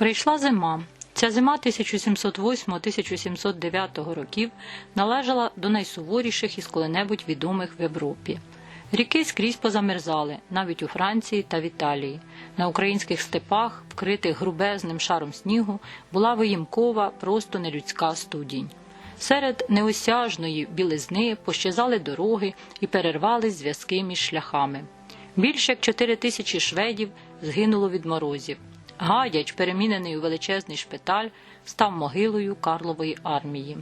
Прийшла зима. Ця зима 1708-1709 років належала до найсуворіших із коли-небудь відомих в Європі. Ріки скрізь позамерзали, навіть у Франції та в Італії. На українських степах, вкритих грубезним шаром снігу, була виїмкова, просто нелюдська студінь. Серед неосяжної білизни пощезали дороги і перервались зв'язки між шляхами. Більше як чотири тисячі шведів згинуло від морозів. Гадяч, перемінений у величезний шпиталь, став могилою Карлової армії.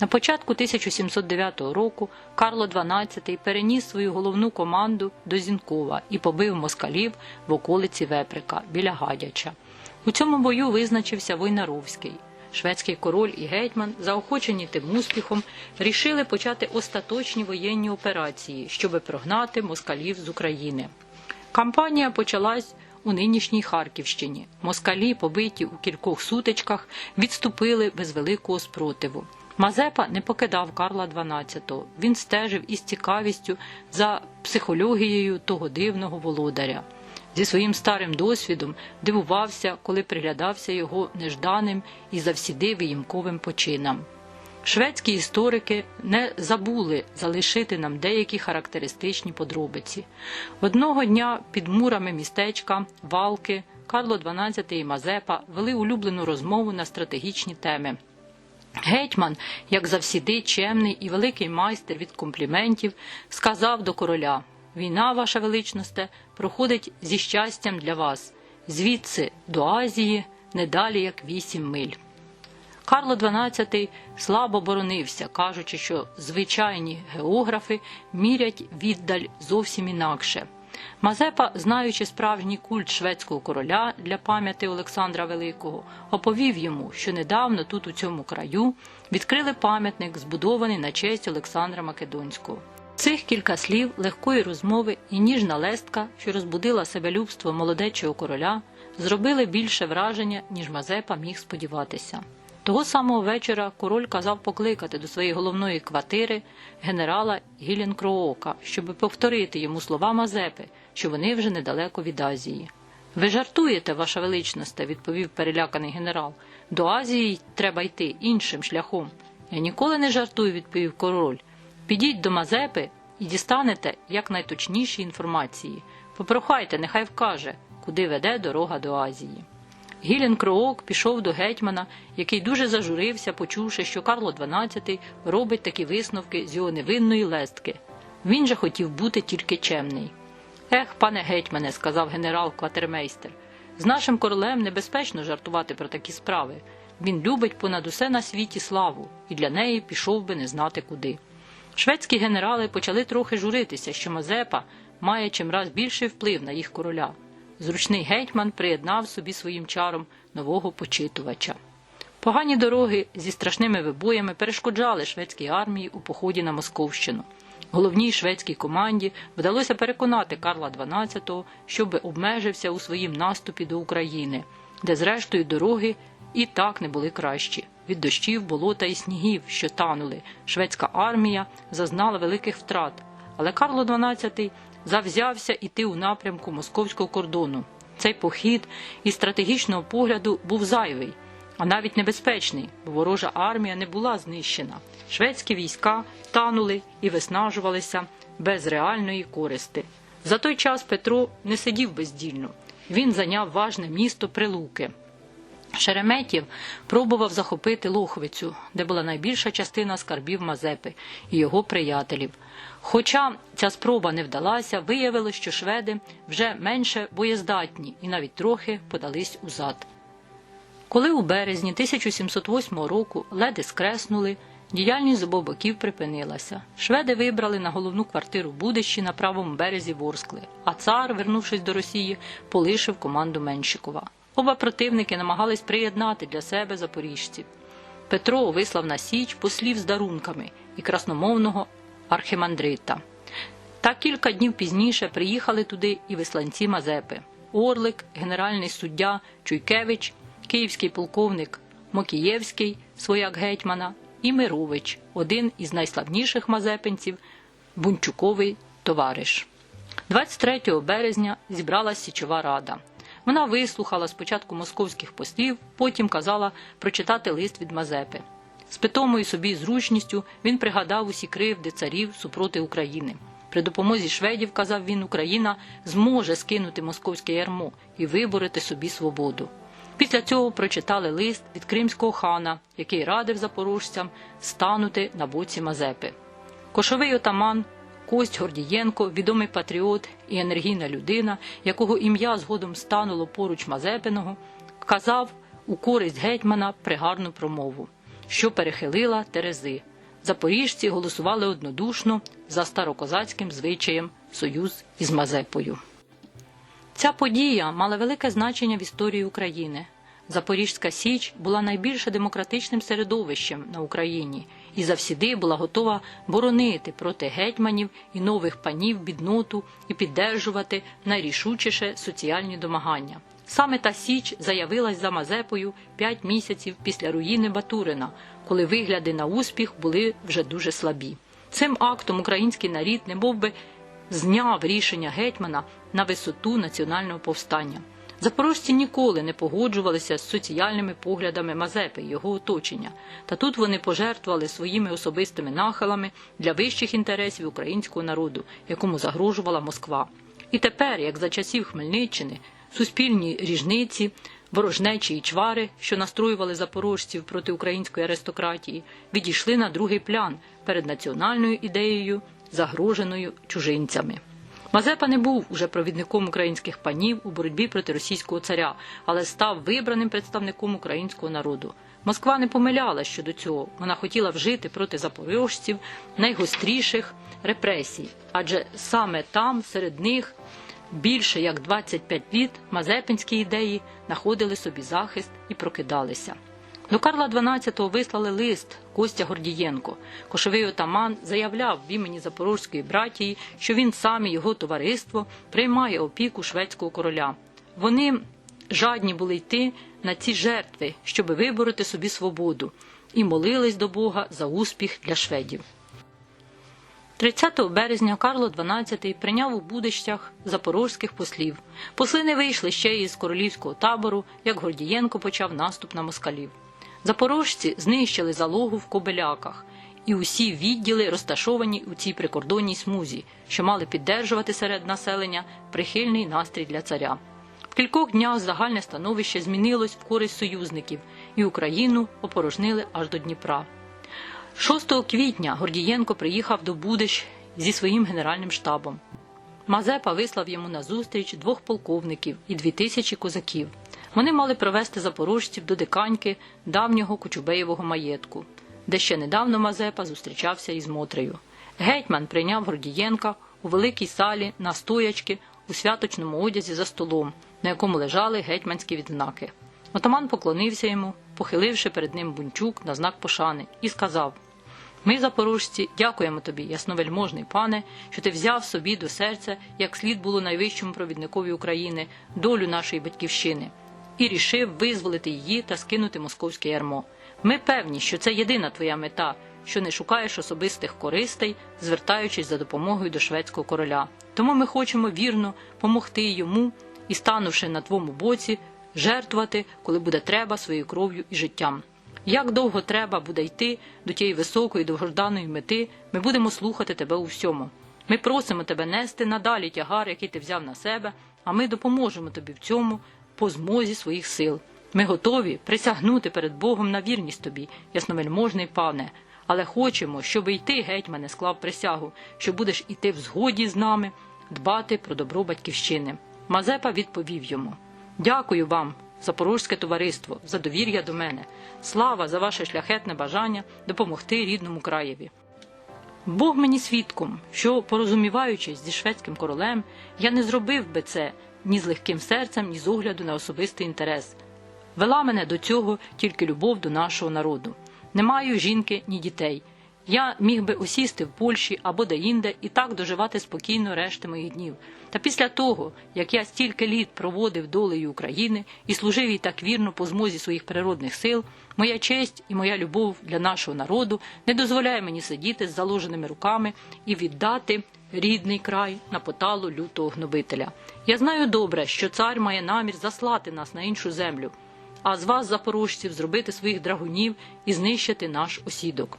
На початку 1709 року Карло XII переніс свою головну команду до Зінкова і побив москалів в околиці Веприка біля Гадяча. У цьому бою визначився Войнаровський. Шведський король і гетьман, заохочені тим успіхом, рішили почати остаточні воєнні операції, щоби прогнати москалів з України. Кампанія почалась у нинішній Харківщині. Москалі, побиті у кількох сутичках, відступили без великого спротиву. Мазепа не покидав Карла XII. Він стежив із цікавістю за психологією того дивного володаря. Зі своїм старим досвідом дивувався, коли приглядався його нежданим і завсіди виїмковим починам. Шведські історики не забули залишити нам деякі характеристичні подробиці. Одного дня під мурами містечка Валки Карло XII і Мазепа вели улюблену розмову на стратегічні теми. Гетьман, як завсіди, чемний і великий майстер від компліментів, сказав до короля: Війна, ваша величносте, проходить зі щастям для вас, звідси до Азії не далі як вісім миль. Карло XII слабо боронився, кажучи, що звичайні географи мірять віддаль зовсім інакше. Мазепа, знаючи справжній культ шведського короля для пам'яті Олександра Великого, оповів йому, що недавно тут, у цьому краю, відкрили пам'ятник, збудований на честь Олександра Македонського. Цих кілька слів легкої розмови і ніжна лестка, що розбудила себелюбство молодечого короля, зробили більше враження, ніж Мазепа міг сподіватися. Того самого вечора король казав покликати до своєї головної квартири генерала Гіленкроока, щоб повторити йому слова Мазепи, що вони вже недалеко від Азії. Ви жартуєте, ваша величність, відповів переляканий генерал. До Азії треба йти іншим шляхом. Я ніколи не жартую, відповів король. Підіть до Мазепи і дістанете якнайточніші інформації. Попрохайте, нехай вкаже, куди веде дорога до Азії. Гілен Кроок пішов до гетьмана, який дуже зажурився, почувши, що Карло XII робить такі висновки з його невинної лестки. Він же хотів бути тільки чемний. Ех, пане гетьмане, сказав генерал Кватермейстер, з нашим королем небезпечно жартувати про такі справи. Він любить понад усе на світі славу, і для неї пішов би не знати куди. Шведські генерали почали трохи журитися, що Мазепа має чимраз більший вплив на їх короля. Зручний гетьман приєднав собі своїм чаром нового почитувача. Погані дороги зі страшними вибоями перешкоджали шведській армії у поході на Московщину. Головній шведській команді вдалося переконати Карла XII, щоб обмежився у своїм наступі до України, де, зрештою, дороги і так не були кращі. Від дощів, болота і снігів, що танули, шведська армія зазнала великих втрат. Але Карло XII завзявся іти у напрямку московського кордону. Цей похід із стратегічного погляду був зайвий, а навіть небезпечний, бо ворожа армія не була знищена. Шведські війська танули і виснажувалися без реальної користи. За той час Петро не сидів бездільно. Він зайняв важне місто Прилуки. Шереметєв пробував захопити Лохвицю, де була найбільша частина скарбів Мазепи і його приятелів. Хоча ця спроба не вдалася, виявилось, що шведи вже менше боєздатні і навіть трохи подались узад. Коли у березні 1708 року леди скреснули, діяльність обох боків припинилася. Шведи вибрали на головну квартиру Будищі на правому березі Ворскли, а цар, вернувшись до Росії, полишив команду Меншикова. Оба противники намагались приєднати для себе запоріжців. Петро вислав на Січ послів з дарунками і красномовного архимандрита. Та кілька днів пізніше приїхали туди і висланці Мазепи. Орлик, генеральний суддя Чуйкевич, київський полковник Мокієвський, свояк гетьмана, і Мирович, один із найславніших мазепинців, бунчуковий товариш. 23 березня зібралась Січова рада. Вона вислухала спочатку московських послів, потім казала прочитати лист від Мазепи. З питомою собі зручністю він пригадав усі кривди царів супроти України. При допомозі шведів, казав він, Україна зможе скинути московське ярмо і виборити собі свободу. Після цього прочитали лист від кримського хана, який радив запорожцям станути на боці Мазепи. Кошовий отаман Кость Гордієнко, відомий патріот і енергійна людина, якого ім'я згодом стануло поруч Мазепиного, казав у користь гетьмана пригарну промову, що перехилила Терези. Запоріжці голосували однодушно за старокозацьким звичаєм союз із Мазепою. Ця подія мала велике значення в історії України. Запорізька Січ була найбільш демократичним середовищем на Україні і завсіди була готова боронити проти гетьманів і нових панів бідноту і піддержувати найрішучіше соціальні домагання. Саме та Січ заявилась за Мазепою п'ять місяців після руїни Батурина, коли вигляди на успіх були вже дуже слабі. Цим актом український нарід не би зняв рішення гетьмана на висоту національного повстання. Запорожці ніколи не погоджувалися з соціальними поглядами Мазепи і його оточення, та тут вони пожертвували своїми особистими нахилами для вищих інтересів українського народу, якому загрожувала Москва. І тепер, як за часів Хмельниччини, суспільні ріжниці, ворожнечі і чвари, що настроювали запорожців проти української аристократії, відійшли на другий план перед національною ідеєю, загроженою чужинцями. Мазепа не був уже провідником українських панів у боротьбі проти російського царя, але став вибраним представником українського народу. Москва не помиляла щодо цього. Вона хотіла вжити проти запорожців найгостріших репресій, адже саме там, серед них, більше як 25 літ мазепинські ідеї знаходили собі захист і прокидалися. До Карла XII вислали лист Костя Гордієнко. Кошовий отаман заявляв в імені Запорозької братії, що він сам і його товариство приймає опіку шведського короля. Вони жадні були йти на ці жертви, щоби вибороти собі свободу, і молились до Бога за успіх для шведів. 30 березня Карло XII прийняв у будищах запорозьких послів. Посли не вийшли ще із королівського табору, як Гордієнко почав наступ на москалів. Запорожці знищили залогу в Кобеляках, і усі відділи розташовані у цій прикордонній смузі, що мали піддержувати серед населення прихильний настрій для царя. В кількох днях загальне становище змінилось в користь союзників, і Україну опорожнили аж до Дніпра. 6 квітня Гордієнко приїхав до Будищ зі своїм генеральним штабом. Мазепа вислав йому на зустріч двох полковників і дві тисячі козаків. Вони мали провести запорожців до диканьки давнього Кочубеєвого маєтку, де ще недавно Мазепа зустрічався із Мотрею. Гетьман прийняв Гордієнка у великій салі на стоячки у святочному одязі за столом, на якому лежали гетьманські відзнаки. Отаман поклонився йому, похиливши перед ним бунчук на знак пошани, і сказав: Ми, запорожці, дякуємо тобі, ясновельможний пане, що ти взяв собі до серця, як слід було найвищому провідникові України, долю нашої батьківщини і рішив визволити її та скинути московське ярмо. Ми певні, що це єдина твоя мета, що не шукаєш особистих користей, звертаючись за допомогою до шведського короля. Тому ми хочемо вірно помогти йому і, станувши на твоєму боці, жертвувати, коли буде треба своєю кров'ю і життям. Як довго треба буде йти до тієї високої довгожданої мети, ми будемо слухати тебе у всьому. Ми просимо тебе нести надалі тягар, який ти взяв на себе, а ми допоможемо тобі в цьому, по змозі своїх сил. Ми готові присягнути перед Богом на вірність тобі, ясновельможний пане, але хочемо, щоб і ти, гетьмане, склав присягу, що будеш іти в згоді з нами, дбати про добро батьківщини. Мазепа відповів йому: Дякую вам, запорозьке товариство, за довір'я до мене. Слава за ваше шляхетне бажання допомогти рідному краєві. Бог мені свідком, що, порозуміваючись зі шведським королем, я не зробив би це ні з легким серцем, ні з огляду на особистий інтерес. Вела мене до цього тільки любов до нашого народу. Не маю жінки, ні дітей. Я міг би осісти в Польщі або деінде і так доживати спокійно решти моїх днів. Та після того, як я стільки літ проводив долею України і служив їй так вірно по змозі своїх природних сил, моя честь і моя любов для нашого народу не дозволяє мені сидіти з заложеними руками і віддати рідний край на поталу лютого гнобителя. Я знаю добре, що цар має намір заслати нас на іншу землю, а з вас, запорожців, зробити своїх драгунів і знищити наш осідок.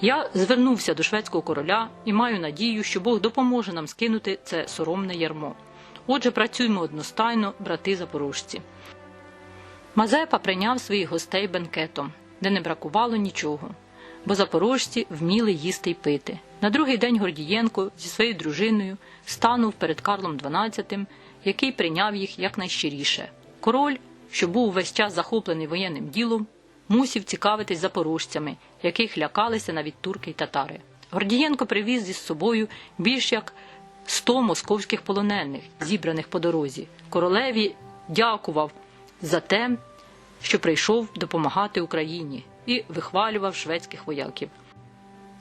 Я звернувся до шведського короля і маю надію, що Бог допоможе нам скинути це соромне ярмо. Отже, працюємо одностайно, брати запорожці. Мазепа прийняв своїх гостей бенкетом, де не бракувало нічого, бо запорожці вміли їсти й пити. На другий день Гордієнко зі своєю дружиною станув перед Карлом XII, який прийняв їх якнайщиріше. Король, що був весь час захоплений воєнним ділом, мусів цікавитись запорожцями, яких лякалися навіть турки й татари. Гордієнко привіз із собою більш як 100 московських полонених, зібраних по дорозі. Королеві дякував за те, що прийшов допомагати Україні і вихвалював шведських вояків.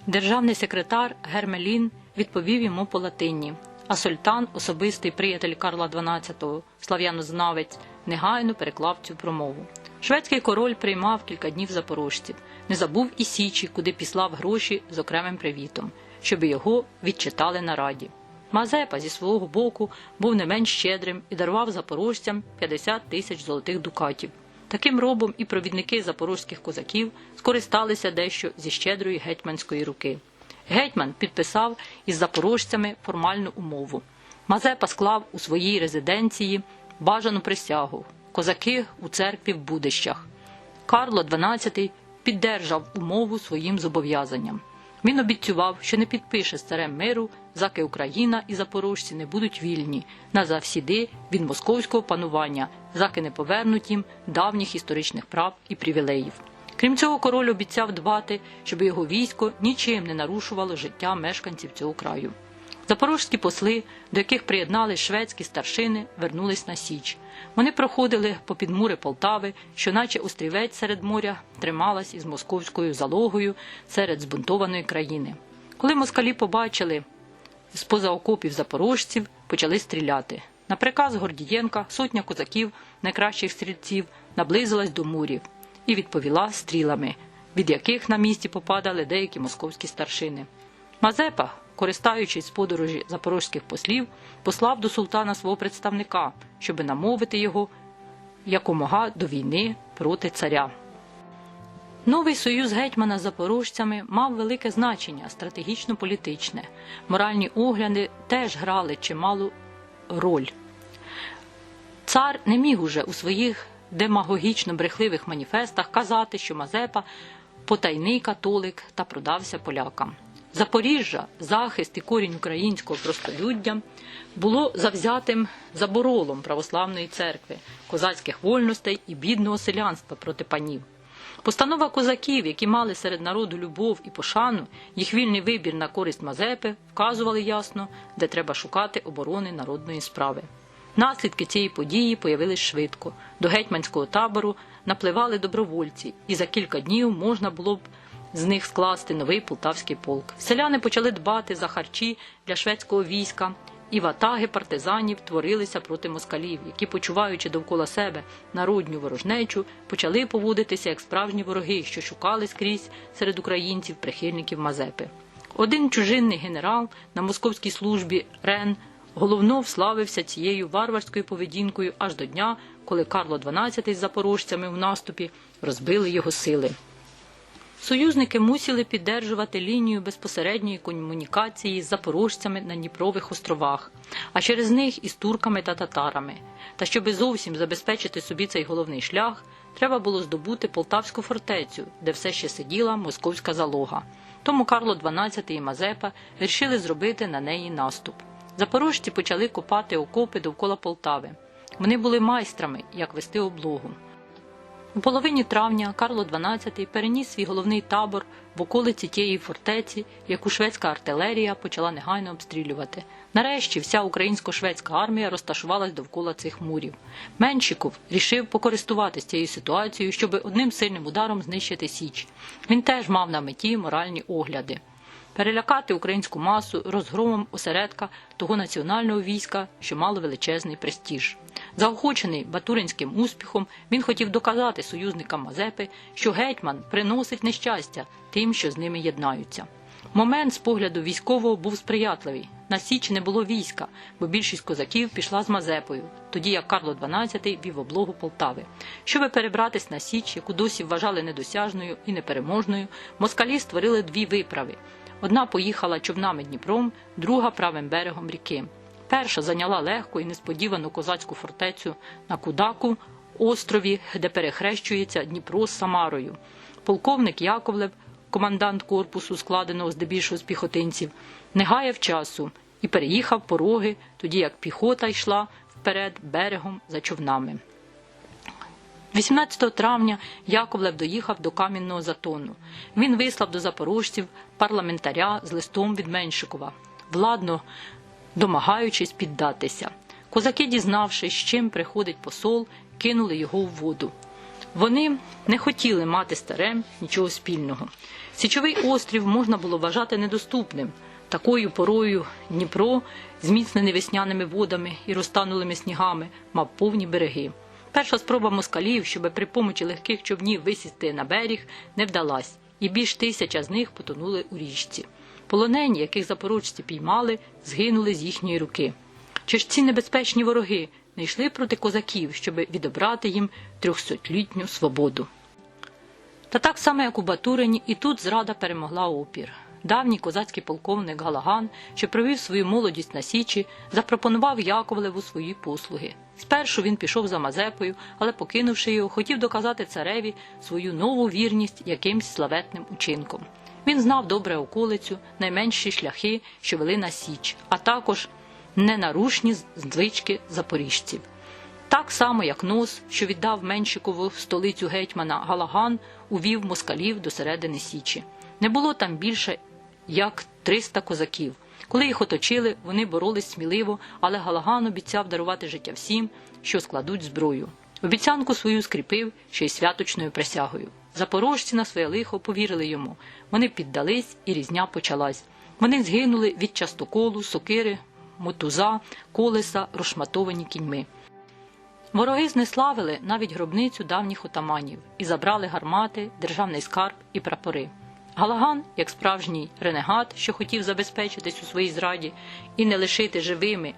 Державний секретар Гермелін відповів йому по латині, а султан, особистий приятель Карла XII, слав'янознавець, негайно переклав цю промову. Шведський король приймав кілька днів запорожців, не забув і Січі, куди післав гроші з окремим привітом, щоб його відчитали на раді. Мазепа зі свого боку був не менш щедрим і дарував запорожцям 50 тисяч золотих дукатів. Таким робом і провідники запорозьких козаків скористалися дещо зі щедрої гетьманської руки. Гетьман підписав із запорожцями формальну умову. Мазепа склав у своїй резиденції бажану присягу козаки у церкві в Будищах. Карло XII піддержав умову своїм зобов'язанням. Він обіцював, що не підпише з царем миру, заки Україна і запорожці не будуть вільні на завсіди від московського панування, заки не повернуть їм давніх історичних прав і привілеїв. Крім цього, король обіцяв дбати, щоб його військо нічим не нарушувало життя мешканців цього краю. Запорожські посли, до яких приєднались шведські старшини, вернулись на Січ. Вони проходили по підмури Полтави, що наче острівець серед моря трималась із московською залогою серед збунтованої країни. Коли москалі побачили з-поза окопів запорожців, почали стріляти. На приказ Гордієнка сотня козаків, найкращих стрільців, наблизилась до мурів і відповіла стрілами, від яких на місці попадали деякі московські старшини. Мазепа, користаючись з подорожі запорозьких послів, послав до султана свого представника, щоби намовити його якомога до війни проти царя. Новий союз гетьмана з запорожцями мав велике значення стратегічно-політичне. Моральні огляди теж грали чималу роль. Цар не міг уже у своїх демагогічно брехливих маніфестах казати, що Мазепа потайний католик та продався полякам. Запоріжжя, захист і корінь українського простолюддя було завзятим заборолом православної церкви, козацьких вольностей і бідного селянства проти панів. Постанова козаків, які мали серед народу любов і пошану, їх вільний вибір на користь Мазепи, вказували ясно, де треба шукати оборони народної справи. Наслідки цієї події появились швидко. До гетьманського табору напливали добровольці, і за кілька днів можна було б з них скласти новий полтавський полк. Селяни почали дбати за харчі для шведського війська, і ватаги партизанів творилися проти москалів, які, почуваючи довкола себе народню ворожнечу, почали поводитися як справжні вороги, що шукали скрізь серед українців прихильників Мазепи. Один чужинний генерал на московській службі Рен головно вславився цією варварською поведінкою аж до дня, коли Карло XII з запорожцями в наступі розбили його сили. Союзники мусили піддержувати лінію безпосередньої комунікації з запорожцями на Дніпрових островах, а через них із турками та татарами. Та щоби зовсім забезпечити собі цей головний шлях, треба було здобути Полтавську фортецю, де все ще сиділа московська залога. Тому Карло XII і Мазепа вирішили зробити на неї наступ. Запорожці почали копати окопи довкола Полтави. Вони були майстрами, як вести облогу. У половині травня Карло XII переніс свій головний табор в околиці тієї фортеці, яку шведська артилерія почала негайно обстрілювати. Нарешті вся українсько-шведська армія розташувалась довкола цих мурів. Меншиков рішив покористуватися цією ситуацією, щоб одним сильним ударом знищити Січ. Він теж мав на меті моральні огляди. Перелякати українську масу розгромом осередка того національного війська, що мало величезний престіж. Заохочений батуринським успіхом, він хотів доказати союзникам Мазепи, що гетьман приносить нещастя тим, що з ними єднаються. Момент з погляду військового був сприятливий. на Січі не було війська, бо більшість козаків пішла з Мазепою, тоді як Карло XII вів облогу Полтави. Щоби перебратись на Січ, яку досі вважали недосяжною і непереможною, москалі створили дві виправи. Одна поїхала човнами Дніпром, друга правим берегом ріки. Перша зайняла легку і несподівану козацьку фортецю на Кудаку, острові, де перехрещується Дніпро з Самарою. Полковник Яковлев, командант корпусу, складеного здебільшого з піхотинців, не гаяв часу і переїхав пороги, тоді як піхота йшла вперед берегом за човнами. 18 травня Яковлев доїхав до Кам'яного затону. Він вислав до запорожців парламентаря з листом від Меншикова, владно домагаючись піддатися. Козаки, дізнавшись, з чим приходить посол, кинули його у воду. Вони не хотіли мати старем нічого спільного. Січовий острів можна було вважати недоступним. Такою порою Дніпро, зміцнений весняними водами і розтанулими снігами, мав повні береги. Перша спроба москалів, щоб при помочі легких човнів висісти на берег, не вдалась, і більш тисяча з них потонули у річці. Полонені, яких запорожці піймали, згинули з їхньої руки. Чи ж ці небезпечні вороги не йшли проти козаків, щоб відобрати їм трьохсотлітню свободу? Та так само, як у Батурині, і тут зрада перемогла опір. Давній козацький полковник Галаган, що провів свою молодість на Січі, запропонував Яковлеву свої послуги. Спершу він пішов за Мазепою, але, покинувши його, хотів доказати цареві свою нову вірність якимсь славетним учинком. Він знав добре околицю, найменші шляхи, що вели на Січ, а також ненарушні звички запоріжців. Так само, як нос, що віддав Меншикову столицю гетьмана Галаган, увів москалів до середини Січі. Не було там більше як 300 козаків. Коли їх оточили, вони боролись сміливо, але Галаган обіцяв дарувати життя всім, що складуть зброю. Обіцянку свою скріпив ще й святочною присягою. Запорожці на своє лихо повірили йому. Вони піддались, і різня почалась. Вони згинули від частоколу, сокири, мотуза, колеса, розшматовані кіньми. Вороги знеславили навіть гробницю давніх отаманів і забрали гармати, державний скарб і прапори. Галаган, як справжній ренегат, що хотів забезпечитись у своїй зраді і не лишити живими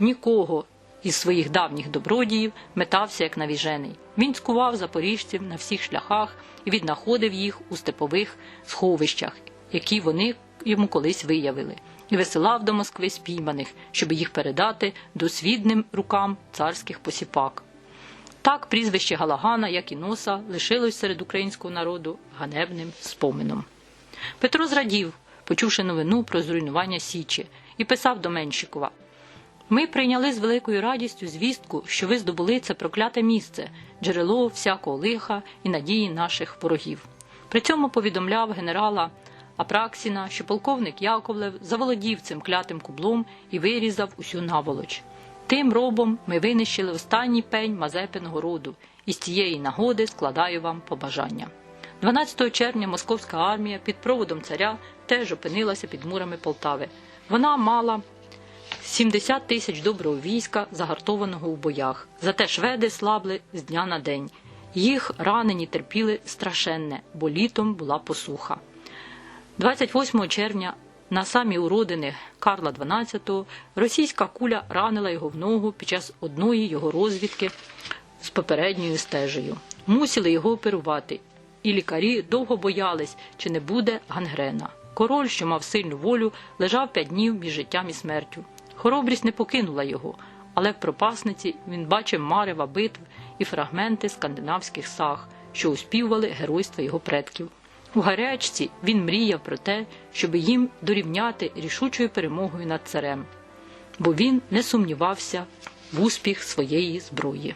нікого із своїх давніх добродіїв, метався як навіжений. Він цкував запоріжців на всіх шляхах і віднаходив їх у степових сховищах, які вони йому колись виявили, і висилав до Москви спійманих, щоб їх передати досвідним рукам царських посіпак. Так прізвище Галагана, як і носа, лишилось серед українського народу ганебним спомином. Петро зрадів, почувши новину про зруйнування Січі, і писав до Меншикова Ми прийняли з великою радістю звістку, що ви здобули це прокляте місце, джерело всякого лиха і надії наших ворогів. При цьому повідомляв генерала Апраксіна, що полковник Яковлев заволодів цим клятим кублом і вирізав усю наволоч. Тим робом ми винищили останній пень Мазепиного роду, і з цієї нагоди складаю вам побажання. 12 червня московська армія під проводом царя теж опинилася під мурами Полтави. Вона мала 70 тисяч доброго війська, загартованого у боях. Зате шведи слабли з дня на день. Їх ранені терпіли страшенне, бо літом була посуха. 28 червня на самі уродини Карла XII російська куля ранила його в ногу під час одної його розвідки з попередньою стежею. Мусили його оперувати, і лікарі довго боялись, чи не буде гангрена. Король, що мав сильну волю, лежав п'ять днів між життям і смертю. Хоробрість не покинула його, але в пропасниці він бачив марева битв і фрагменти скандинавських саг, що успівували геройства його предків. У гарячці він мріяв про те, щоб їм дорівняти рішучою перемогою над царем, бо він не сумнівався в успіх своєї зброї.